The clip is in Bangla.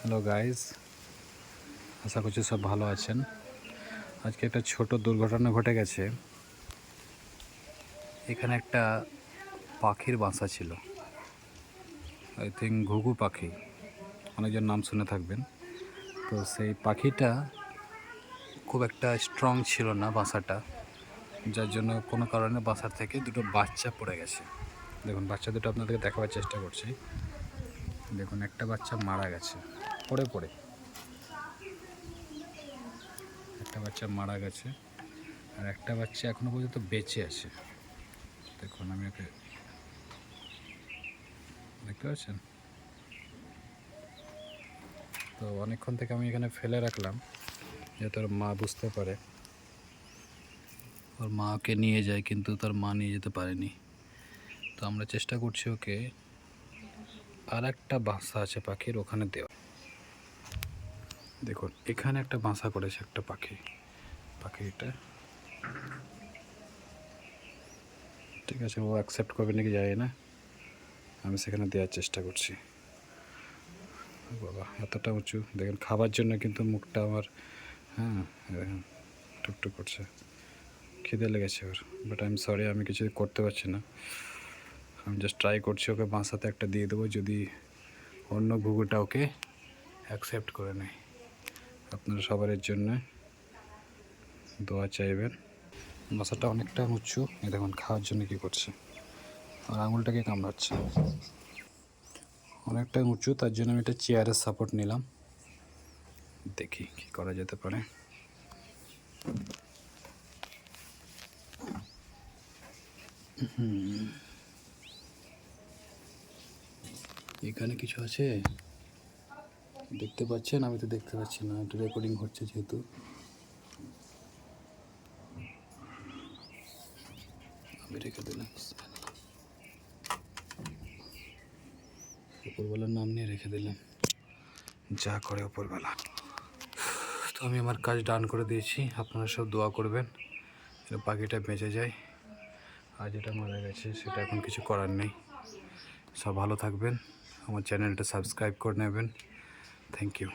হ্যালো গাইস আশা করছি সব ভালো আছেন। আজকে একটা ছোট দুর্ঘটনা ঘটে গেছে। এখানে একটা পাখির বাসা ছিল। আই থিঙ্ক ঘুঘু পাখি। অনেকজন নাম শুনে থাকবেন। তো সেই পাখিটা খুব একটা স্ট্রং ছিল না বাসাটা। যার জন্য কোনো কারণে বাসার থেকে দুটো বাচ্চা পড়ে গেছে। দেখুন, বাচ্চা দুটো আপনাদেরকে দেখাবার চেষ্টা করছি। দেখুন, একটা বাচ্চা মারা গেছে। পড়ে পড়ে। একটা বাচ্চা মারা গেছে আর একটা বাচ্চা এখনও পর্যন্ত বেঁচে আছে। দেখুন, আমি ওকে দেখতে পাচ্ছেন? তো অনেকক্ষণ থেকে আমি এখানে ফেলে রাখলাম, যাতে ওর মা বুঝতে পারে। ওর মাকে নিয়ে যায়, কিন্তু তার মা নিয়ে যেতে পারেনি। তো আমরা চেষ্টা করছি ওকে আর একটা বাসা আছে পাখির, ওখানে দেওয়া। দেখুন, এখানে একটা বাসা করেছে একটা পাখি। পাখিটা। ঠিক আছে, ও অ্যাকসেপ্ট করবে নাকি যায় না। আমি সেখানে দেওয়ার চেষ্টা করছি। বাবা, এতটা উঁচু। দেখেন, খাবার জন্য কিন্তু মুখটা আমার হ্যাঁ টুকটুক করছে। খিদে লেগেছে ওর বাট আই এম সরি আমি কিছু করতে পারছি না। আমি জাস্ট ট্রাই করছি, ওকে বাসাতে একটা দিয়ে দেবো, যদি অন্য ঘুঘুটা ওকে অ্যাকসেপ্ট করে নেয়। আপনারা সবারের জন্য দোয়া চাইবেন। বাসাটা অনেকটা উঁচু, এই দেখুন খাওয়ার জন্য কী করছে। আর আঙুলটাকে কামড়াচ্ছে। অনেকটা উঁচু, তার জন্য আমি একটা চেয়ারের সাপোর্ট নিলাম। দেখি কি করা যেতে পারে। হুম। এখানে কিছু আছে? দেখতে পাচ্ছেন? আমি তো দেখতে পাচ্ছি না। একটু রেকর্ডিং হচ্ছে যেহেতু। আমি রেখে দিলাম। উপরবেলার নাম নিয়ে রেখে দিলাম। যা করে উপরবেলা তো আমি আমার কাজ ডান করে দিয়েছি। আপনারা সব দোয়া করবেন। পাখিটা বেঁচে যায়। আর যেটা মারা গেছে, সেটা এখন কিছু করার নেই। সব ভালো থাকবেন। আমার চ্যানেলটা সাবস্ক্রাইব করে নেবেন। Thank you.